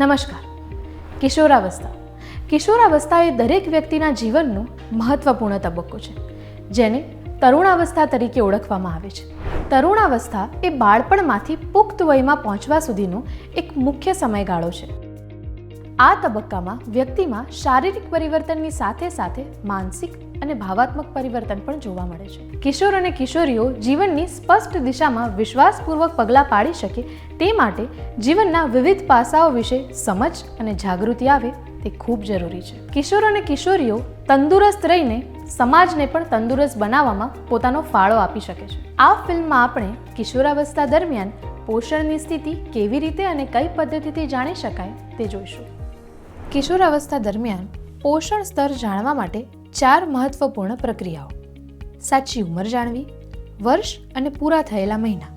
નમસ્કાર. કિશોરાવસ્થા. કિશોરાવસ્થા એ દરેક વ્યક્તિના જીવનનો મહત્વપૂર્ણ તબક્કો છે, જેને તરુણાવસ્થા તરીકે ઓળખવામાં આવે છે. તરુણાવસ્થા એ બાળપણમાંથી પુખ્ત વયમાં પહોંચવા સુધીનો એક મુખ્ય સમયગાળો છે. આ તબક્કામાં વ્યક્તિમાં શારીરિક પરિવર્તનની સાથે સાથે માનસિક અને ભાવાત્મક પરિવર્તન પણ જોવા મળે છે. કિશોર અને કિશોરીઓ જીવનની સ્પષ્ટ દિશામાં વિશ્વાસપૂર્વક પગલાં પાડી શકે તે માટે જીવનના વિવિધ પાસાઓ વિશે સમજ અને જાગૃતિ આવે તે ખૂબ જરૂરી છે. કિશોર અને કિશોરીઓ તંદુરસ્ત રહીને સમાજને પણ તંદુરસ્ત બનાવવામાં પોતાનો ફાળો આપી શકે છે. આ ફિલ્મમાં આપણે કિશોરાવસ્થા દરમિયાન પોષણની સ્થિતિ કેવી રીતે અને કઈ પદ્ધતિથી જાણી શકાય તે જોઈશું. કિશોરાવસ્થા દરમિયાન પોષણ સ્તર જાણવા માટે ચાર મહત્વપૂર્ણ પ્રક્રિયાઓ. સાચી ઉંમર જાણવી, વર્ષ અને પૂરા થયેલા મહિના.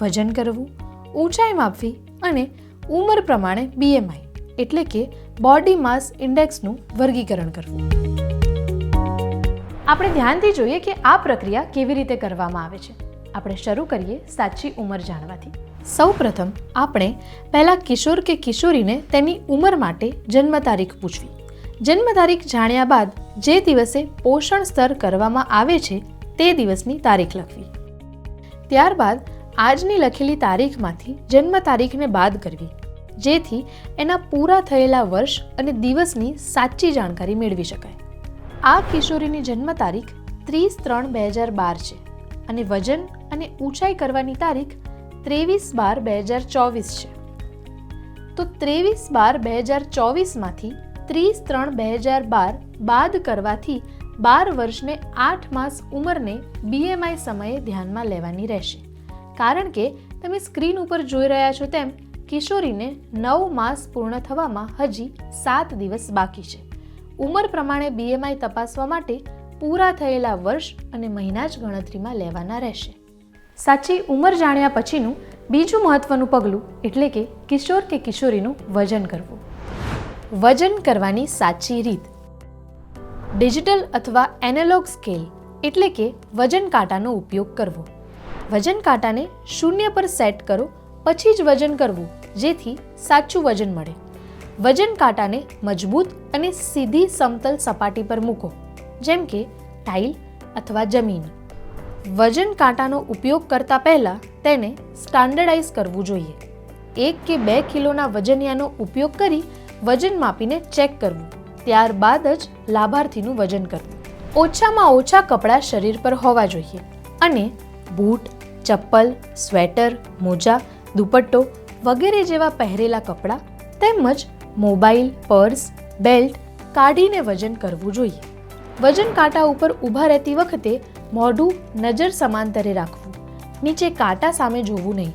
વજન કરવું, ઊંચાઈ માપવી અને ઉંમર પ્રમાણે બીએમઆઈ એટલે કે બોડી માસ ઇન્ડેક્સનું વર્ગીકરણ કરવું. આપણે ધ્યાનથી જોઈએ કે આ પ્રક્રિયા કેવી રીતે કરવામાં આવે છે. આપણે શરૂ કરીએ સાચી ઉંમર જાણવાથી. સૌપ્રથમ આપણે પહેલાં કિશોર કે કિશોરીને તેની ઉંમર માટે જન્મ તારીખ પૂછવી. જન્મ તારીખ જાણ્યા બાદ જે દિવસે પોષણ સ્તર કરવામાં આવે છે તે દિવસની તારીખ લખવી. ત્યારબાદ આજની લખેલી તારીખમાંથી જન્મ તારીખને બાદ કરવી, જેથી એના પૂરા થયેલા વર્ષ અને દિવસની સાચી જાણકારી મેળવી શકાય. આ કિશોરીની જન્મ તારીખ ત્રીસ ત્રણ બે હજાર બાર છે અને વજન અને ઊંચાઈ કરવાની તારીખ ત્રેવીસ બાર બે હજાર ચોવીસ છે. તો ત્રેવીસ બાર બે હજાર ચોવીસમાંથી ત્રીસ ત્રણ બે હજાર બાર બાદ કરવાથી બાર વર્ષને આઠ માસ ઉંમરને બીએમઆઈ સમયે ધ્યાનમાં લેવાની રહેશે. કારણ કે તમે સ્ક્રીન ઉપર જોઈ રહ્યા છો તેમ કિશોરીને નવ માસ પૂર્ણ થવામાં હજી સાત દિવસ બાકી છે. ઉંમર પ્રમાણે બીએમઆઈ તપાસવા માટે પૂરા થયેલા વર્ષ અને મહિના જ ગણતરીમાં લેવાના રહેશે. સાચી ઉંમર જાણ્યા પછીનું બીજું મહત્વનું પગલું એટલે કે કિશોર કે કિશોરીનું વજન કરવું. વજન કરવાની સાચી રીત. ડિજિટલ અથવા એનાલોગ સ્કેલ એટલે કે વજન કાંટાનો ઉપયોગ કરવો. વજન કાંટાને શૂન્ય પર સેટ કરો, પછી જ વજન કરવું, જેથી સાચું વજન મળે. વજન કાંટાને મજબૂત અને સીધી સમતલ સપાટી પર મૂકો, જેમ કે ટાઇલ અથવા જમીન. વજન કાંટાનો ઉપયોગ કરતા પહેલાં તેને સ્ટાન્ડર્ડાઇઝ કરવું જોઈએ. એક કે બે કિલોના વજનિયાનો ઉપયોગ કરી વજન માપીને ચેક કરવું. ત્યારબાદ જ લાભાર્થીનું વજન કરવું. ઓછામાં ઓછા કપડાં શરીર પર હોવા જોઈએ અને બૂટ, ચપ્પલ, સ્વેટર, મોજા, દુપટ્ટો વગેરે જેવા પહેરેલા કપડાં તેમજ મોબાઈલ, પર્સ, બેલ્ટ કાઢીને વજન કરવું જોઈએ. વજન કાંટા ઉપર ઊભા રહેતી વખતે મોઢું નજર સમાંતરે રાખવું, નીચે કાંટા સામે જોવું નહીં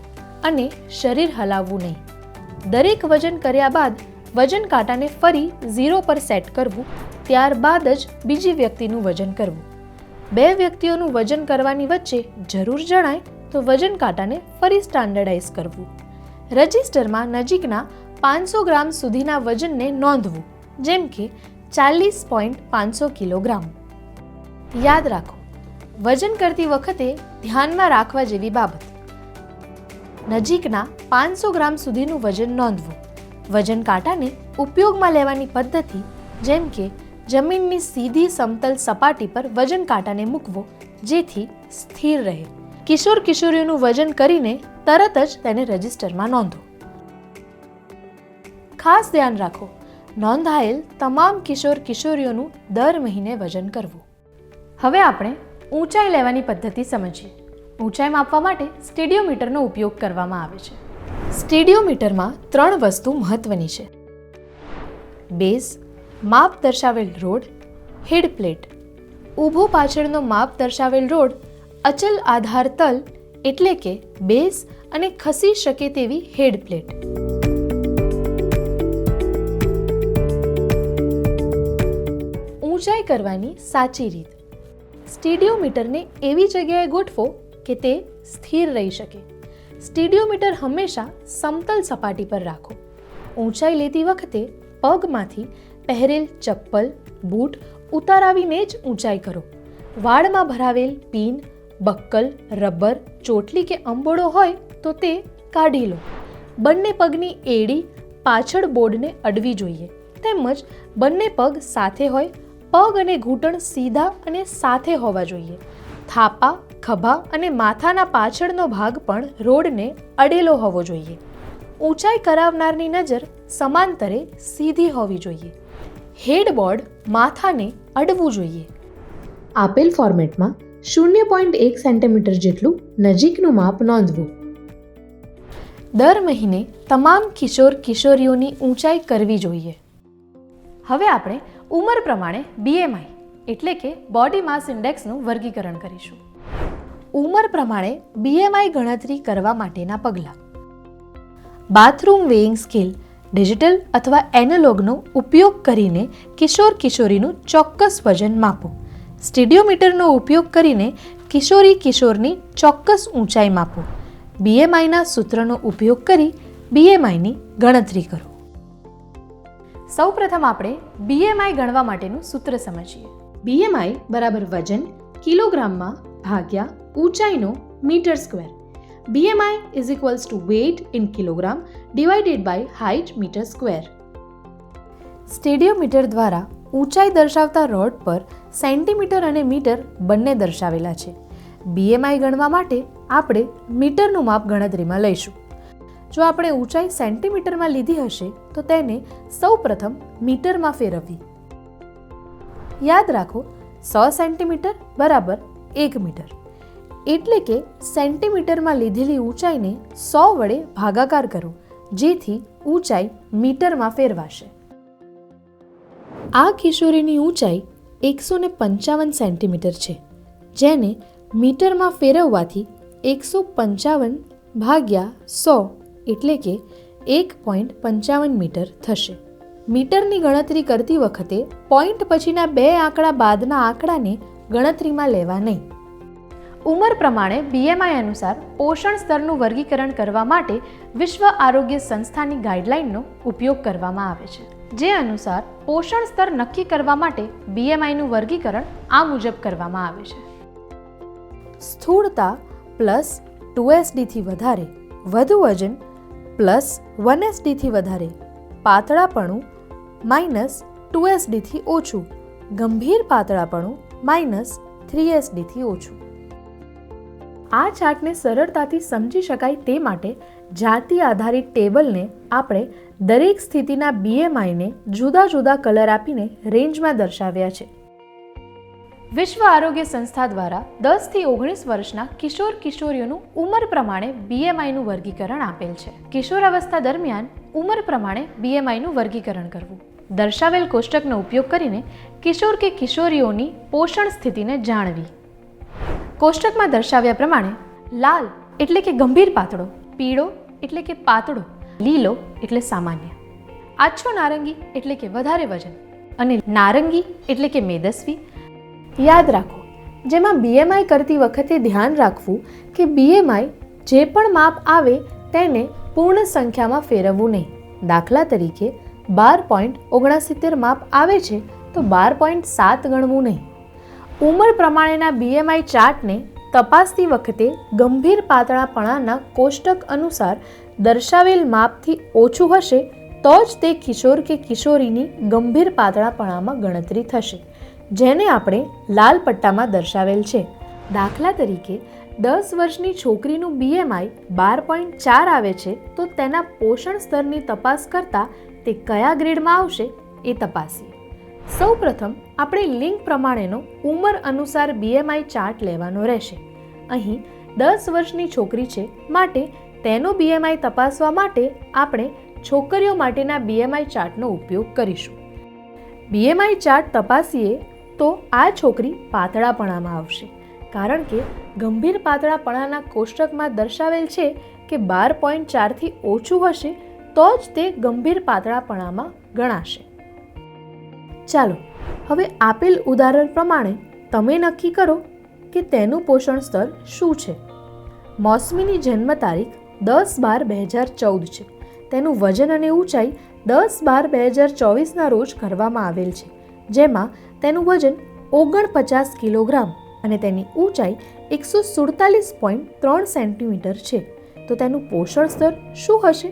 અને શરીર હલાવવું નહીં. દરેક વજન કર્યા બાદ વજન કાંટાને ફરી ઝીરો પર સેટ કરવું, ત્યારબાદ જ બીજી વ્યક્તિનું વજન કરવું. બે વ્યક્તિઓનું વજન કરવાની વચ્ચે જરૂર જણાય તો વજન કાંટાને ફરી સ્ટાન્ડર્ડાઇઝ કરવું. રજિસ્ટરમાં નજીકના પાંચસો ગ્રામ સુધીના વજનને નોંધવું, જેમ કે ચાલીસ પોઈન્ટ પાંચસો કિલોગ્રામ. યાદ રાખો વજન કરતી વખતે ધ્યાનમાં રાખવા જેવી બાબત. નજીકના પાંચસો ગ્રામ સુધીનું વજન નોંધવું. વજન કાંટાને ઉપયોગમાં લેવાની પદ્ધતિ જેમ કે જમીનની સીધી સમતલ સપાટી પર વજન કાંટાને મૂકવો, જેથી સ્થિર રહે. કિશોર કિશોરીઓનું વજન કરીને તરત જ તેને રજિસ્ટરમાં નોંધો. ખાસ ધ્યાન રાખો, નોંધાયેલ તમામ કિશોર કિશોરીઓનું દર મહિને વજન કરવું. હવે આપણે ઊંચાઈ લેવાની પદ્ધતિ સમજીએ. ઊંચાઈ માપવા માટે સ્ટેડિયોમીટરનો ઉપયોગ કરવામાં આવે છે. સ્ટેડિયોમીટરમાં ત્રણ વસ્તુ મહત્વની છે. બેઝ, માપ દર્શાવેલ રોડ, હેડ પ્લેટ. ઊભો પાછળનો માપ દર્શાવેલ રોડ, અચલ આધાર તલ, એટલે કે બેઝ અને ખસી શકે તેવી હેડ પ્લેટ. ઊંચાઈ કરવાની સાચી રીત. સ્ટીડિયોમીટરને એવી જગ્યાએ ગોઠવો કે તે સ્થિર રહી શકે. સ્ટીડિયોમીટર હંમેશા સમતલ સપાટી પર રાખો. ઊંચાઈ લેતી વખતે પગમાંથી પહેરેલ ચપ્પલ, બૂટ ઉતારાવીને જ ઊંચાઈ કરો. વાળમાં ભરાવેલ પીન, બક્કલ, રબર, ચોટલી કે અંબોળો હોય તો તે કાઢી લો. બંને પગની એડી પાછળ બોર્ડને અડવી જોઈએ. તેમજ બંને પગ સાથે હોય પગ અને ઘૂંટણ સીધા અને સાથે હોવા જોઈએ. થાપા, ખભા અને માથાના પાછળનો ભાગ પણ રોડને અડેલો હોવો જોઈએ. ઊંચાઈ કરાવનારની નજર સમાંતરે સીધી હોવી જોઈએ. હેડબોર્ડ માથાને અડવું જોઈએ. આપેલ ફોર્મેટમાં શૂન્ય પોઈન્ટ એક સેન્ટીમીટર જેટલું નજીકનું માપ નોંધવું. દર મહિને તમામ કિશોર કિશોરીઓની ઊંચાઈ કરવી જોઈએ. હવે આપણે ઉંમર પ્રમાણે બીએમઆઈ એટલે કે બોડી માસ ઇન્ડેક્સનું વર્ગીકરણ કરીશું. ઉંમર પ્રમાણે બીએમઆઈ ગણતરી કરવા માટેના પગલાં. બાથરૂમ વેઇંગ સ્કેલ ડિજિટલ અથવા એનાલોગનો ઉપયોગ કરીને કિશોર કિશોરીનું ચોક્કસ વજન માપો. સ્ટેડિયોમીટરનો ઉપયોગ કરીને કિશોરી કિશોરની ચોક્કસ ઊંચાઈ માપો. બીએમઆઈના સૂત્રનો ઉપયોગ કરી બીએમઆઈની ગણતરી કરો. સૌપ્રથમ આપણે બીએમઆઈ ગણવા માટેનું સૂત્ર સમજીએ. બીએમઆઈ બરાબર વજન કિલોગ્રામમાં ભાગ્યા ઊંચાઈનો metre square. BMI is equals to weight in kilogram divided by height metre square stadiometer દ્વારા ઊંચાઈ દર્શાવતા રોડ પર સેન્ટીમીટર અને મીટર બંને દર્શાવેલા છે. બીએમઆઈ ગણવા માટે આપણે મીટરનું માપ ગણતરીમાં લઈશું. જો આપણે ઊંચાઈ સેન્ટીમીટરમાં લીધી હશે, તો તેને સૌપ્રથમ મીટરમાં ફેરવવી. યાદ રાખો, સો સેન્ટીમીટર બરાબર એક મીટર. એટલે કે સેન્ટીમીટરમાં લીધેલી ઊંચાઈને સો વડે ભાગાકાર કરો, જેથી ઊંચાઈ મીટરમાં ફેરવાશે. આ કિશોરીની ઊંચાઈ એકસો ને પંચાવન સેન્ટીમીટર છે, જેને મીટરમાં ફેરવવાથી એકસો પંચાવન ભાગ્યા સો એટલે કે એક પોઈન્ટ પંચાવન મીટર થશે. મીટરની ગણતરી કરતી વખતે પોઈન્ટ પછીના બે આંકડા બાદના આંકડાને ગણતરીમાં લેવા નહીં. ઉંમર પ્રમાણે બીએમઆઈ અનુસાર પોષણ સ્તરનું વર્ગીકરણ કરવા માટે વિશ્વ આરોગ્ય સંસ્થાની ગાઈડલાઇનનો ઉપયોગ કરવામાં આવે છે, જે અનુસાર પોષણ સ્તર નક્કી કરવા માટે બીએમઆઈનું વર્ગીકરણ આ મુજબ કરવામાં આવે છે. સ્થૂળતા પ્લસ ટુ એસડીથી વધારે, વધુ વજન પ્લસ વન એસડીથી વધારે. પાતળાપણું માઇનસ ટુ એસડીથી ઓછું. ગંભીર પાતળાપણું માઇનસ થ્રી એસડીથી ઓછું. આ ચાર્ટને સરળતાથી સમજી શકાય તે માટે જાતિ આધારિત ટેબલને આપણે દરેક સ્થિતિના બીએમઆઈને જુદા જુદા કલર આપીને રેન્જમાં દર્શાવ્યા છે. વિશ્વ આરોગ્ય સંસ્થા દ્વારા દસથી ઓગણીસ વર્ષના કિશોર કિશોરીઓનું ઉંમર પ્રમાણે બીએમઆઈનું વર્ગીકરણ આપેલ છે. કિશોર અવસ્થા દરમિયાન ઉંમર પ્રમાણે બીએમઆઈનું વર્ગીકરણ કરવું. દર્શાવેલ કોષ્ટકનો ઉપયોગ કરીને કિશોર કે કિશોરીઓની પોષણ સ્થિતિને જાણવી. કોષ્ટકમાં દર્શાવ્યા પ્રમાણે લાલ એટલે કે ગંભીર પાતળો, પીળો એટલે કે પાતળો, લીલો એટલે સામાન્ય. આછો નારંગી એટલે કે વધારે વજન. અને નારંગી એટલે કે મેદસ્વી યાદ રાખો, જેમાં બીએમઆઈ કરતી વખતે ધ્યાન રાખવું કે બીએમઆઈ જે પણ માપ આવે તેને પૂર્ણ સંખ્યામાં ફેરવવું નહીં. દાખલા તરીકે, બાર પોઈન્ટ ઓગણસિત્તેર માપ આવે છે તો બાર પોઈન્ટ સાત ગણવું નહીં. ઉંમર પ્રમાણેના બીએમઆઈ ચાર્ટને તપાસતી વખતે ગંભીર પાતળાપણાના કોષ્ટક અનુસાર દર્શાવેલ માપથી ઓછું હશે તો જ તે કિશોર કે કિશોરીની ગંભીર પાતળાપણામાં ગણતરી થશે. જેને આપણે લાલ પટ્ટામાં દર્શાવેલ છે. દાખલા તરીકે, દસ વર્ષની છોકરીનું બીએમઆઈ બાર પોઈન્ટ ચાર આવે છે, તો તેના પોષણ સ્તરની તપાસ કરતાં તે કયા ગ્રેડમાં આવશે એ તપાસીએ. સૌપ્રથમ, આપણે લિંગ પ્રમાણેનો ઉંમર અનુસાર બીએમઆઈ ચાર્ટ લેવાનો રહેશે. અહીં, દસ વર્ષની છોકરી છે માટે તેનો બીએમઆઈ તપાસવા માટે આપણે છોકરીઓ માટેના બીએમઆઈ ચાર્ટનો ઉપયોગ કરીશું. બીએમઆઈ ચાર્ટ તપાસીએ તો આ છોકરી પાતળાપણામાં આવશે. કારણ કે ગંભીર પાતળાપણાના કોષ્ટકમાં દર્શાવેલ છે કે બાર પોઈન્ટ ચારથી ઓછું હશે તો જ તે ગંભીર પાતળાપણામાં ગણાશે. ચાલો, હવે આપેલ ઉદાહરણ પ્રમાણે તમે નક્કી કરો કે તેનું પોષણ સ્તર શું છે. મોસમીની જન્મ તારીખ દસ બાર બે હજાર ચૌદ છે. તેનું વજન અને ઊંચાઈ દસ બાર બે હજાર ચોવીસના રોજ કરવામાં આવેલ છે, જેમાં તેનું વજન ઓગણપચાસ કિલોગ્રામ અને તેની ઊંચાઈ એકસો સુડતાલીસ પોઈન્ટ ત્રણ સેન્ટીમીટર છે. તો તેનું પોષણ સ્તર શું હશે?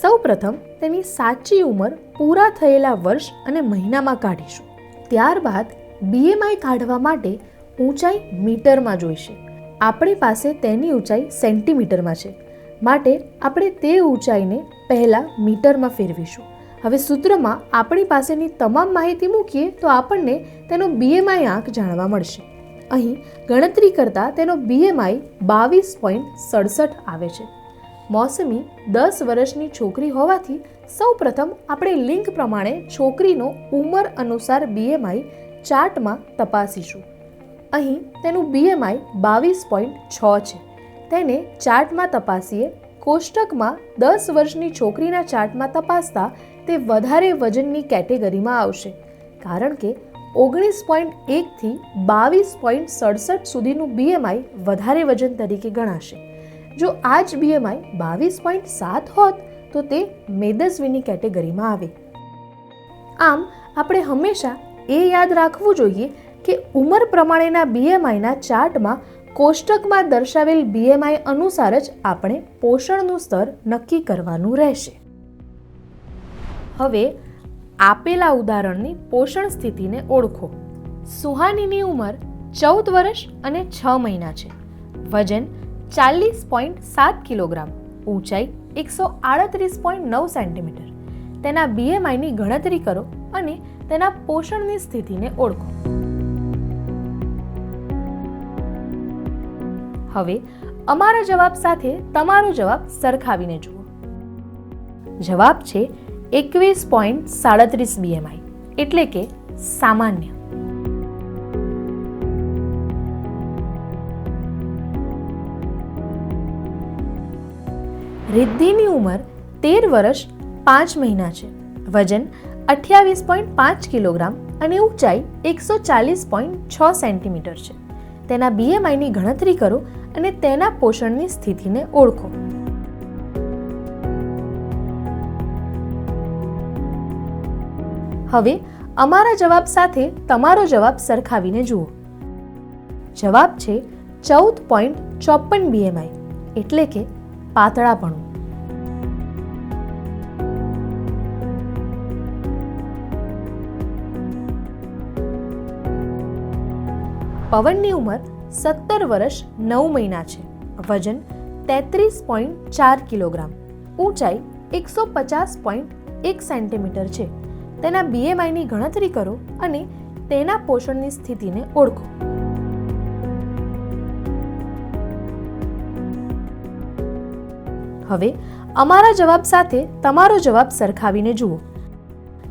સૌપ્રથમ તેની સાચી ઉંમર પૂરા થયેલા વર્ષ અને મહિનામાં કાઢીશું. ત્યારબાદ બીએમઆઈ કાઢવા માટે ઊંચાઈ મીટરમાં જોઈશે. આપણી પાસે તેની ઊંચાઈ સેન્ટીમીટરમાં છે. માટે આપણે તે ઊંચાઈને પહેલાં મીટરમાં ફેરવીશું. હવે સૂત્રમાં આપણી પાસેની તમામ માહિતી મૂકીએ તો આપણને તેનો બીએમઆઈ આંક જાણવા મળશે. અહીં ગણતરી કરતાં તેનો બીએમઆઈ બાવીસ પોઈન્ટ સડસઠ આવે છે. મોસમી દસ વર્ષની છોકરી હોવાથી સૌપ્રથમ આપણે લિંક પ્રમાણે છોકરીનો ઉંમર અનુસાર બીએમઆઈ ચાર્ટમાં તપાસીશું. અહીં તેનું બીએમઆઈ બાવીસ પોઈન્ટ છ છે. તેને ચાર્ટમાં તપાસીએ, કોષ્ટકમાં દસ વર્ષની છોકરીના ચાર્ટમાં તપાસતા તે વધારે વજનની કેટેગરીમાં આવશે. કારણ કે ઓગણીસ પોઈન્ટ એકથી બાવીસ પોઈન્ટ સડસઠ સુધીનું બીએમઆઈ વધારે વજન તરીકે ગણાશે. જો આ જ બીએમઆઈ બાવીસ પોઈન્ટ સાત હોત, તો તે મેદસ્વીની કેટેગરીમાં આવે. આમ, આપણે હંમેશા એ યાદ રાખવું જોઈએ કે ઉંમર પ્રમાણેના બીએમઆઈના ચાર્ટમાં કોષ્ટકમાં દર્શાવેલ બીએમઆઈ અનુસાર જ આપણે પોષણનું સ્તર નક્કી કરવાનું રહેશે. હવે આપેલા ઉદાહરણની પોષણ સ્થિતિને ઓળખો. સુહાનીની ઉંમર ચૌદ વર્ષ અને છ મહિના છે. વજન ચાલીસ પોઈન્ટ સાત કિલોગ્રામ, ઊંચાઈ એકસો આડત્રીસ પોઈન્ટ નવ સેન્ટીમીટર. તેના બીએમઆઈની ગણતરી કરો અને તેના પોષણની સ્થિતિને ઓળખો. હવે અમારા જવાબ સાથે તમારો જવાબ સરખાવીને જુઓ. જવાબ છે એકવીસ પોઈન્ટ સાડત્રીસ બીએમઆઈ એટલે કે સામાન્ય. રિદ્ધિની ઉંમર તેર વર્ષ પાંચ મહિના છે. વજન અઠ્યાવીસ પોઈન્ટ પાંચ કિલોગ્રામ અને ઊંચાઈ એકસો ચાલીસ પોઈન્ટ છ સેન્ટીમીટર છે. તેના બીએમઆઈની ગણતરી કરો અને તેના પોષણની સ્થિતિને ઓળખો. હવે અમારા જવાબ સાથે તમારો જવાબ સરખાવીને જુઓ. જવાબ છે ચૌદ પોઈન્ટ ચોપન બીએમઆઈ એટલે કે પાતળાપણું. પવનની ઉંમર સત્તર વર્ષ નવ મહિના છે. વજન તેત્રીસ પોઈન્ટ ચાર કિલોગ્રામ. ઊંચાઈ એકસો પચાસ પોઈન્ટ એક સેન્ટીમીટર છે. તેના બીએમઆઈની ગણતરી કરો અને તેના પોષણની સ્થિતિને ઓળખો. હવે અમારા જવાબ સાથે તમારો જવાબ સરખાવીને જુઓ.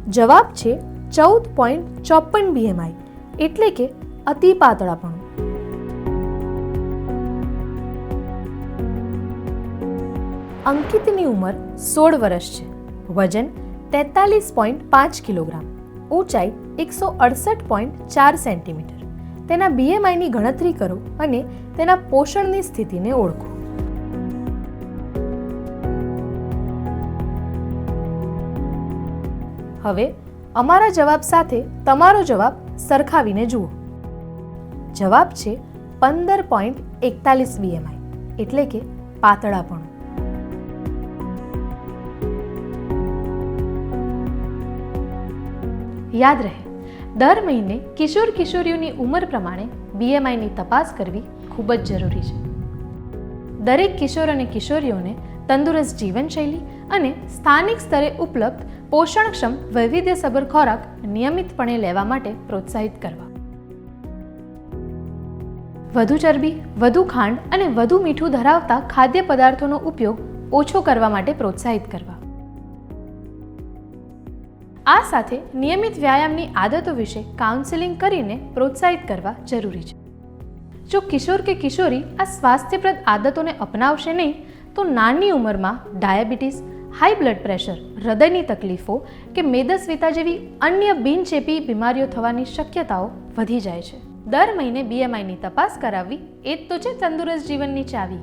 જવાબ છે ચૌદ પોઈન્ટ ચોપન બીએમઆઈ એટલે કે અતિ પાતળાપણું. અંકિતની ઉંમર સોળ વર્ષ છે. વજન તેતાલીસ પોઈન્ટ પાંચ કિલોગ્રામ, ઊંચાઈ એકસો અડસઠ પોઈન્ટ ચાર સેન્ટીમીટર. તેના બીએમઆઈની ગણતરી કરો અને તેના પોષણની સ્થિતિને ઓળખો. હવે અમારા જવાબ સાથે તમારો જવાબ સરખાવીને જુઓ. જવાબ છે પંદર પોઈન્ટ એકતાલીસ બીએમઆઈ એટલે કે પાતળાપણું યાદ રહે. દર મહિને કિશોર કિશોરીઓની ઉંમર પ્રમાણે બીએમઆઈની તપાસ કરવી ખૂબ જ જરૂરી છે. દરેક કિશોર અને કિશોરીઓને તંદુરસ્ત જીવનશૈલી અને સ્થાનિક સ્તરે ઉપલબ્ધ પોષણક્ષમ વૈવિધ્યસભર ખોરાક નિયમિતપણે લેવા માટે પ્રોત્સાહિત કરવા. વધુ ચરબી, વધુ ખાંડ અને વધુ મીઠું ધરાવતા ખાદ્ય પદાર્થોનો ઉપયોગ ઓછો કરવા માટે પ્રોત્સાહિત કરવા. આ સાથે નિયમિત વ્યાયામની આદતો વિશે કાઉન્સેલિંગ કરીને પ્રોત્સાહિત કરવા જરૂરી છે. જો કિશોર કે કિશોરી આ સ્વાસ્થ્યપ્રદ આદતોને અપનાવશે નહીં, તો નાની ઉંમરમાં ડાયાબિટીસ હાઈ બ્લડ પ્રેશર હૃદયની તકલીફો કે મેદસ્વીતા જેવી અન્ય બિનચેપી બીમારીઓ થવાની શક્યતાઓ વધી જાય છે. દર મહિને બીએમઆઈની તપાસ કરાવવી એ જ તો છે તંદુરસ્ત જીવનની ચાવી.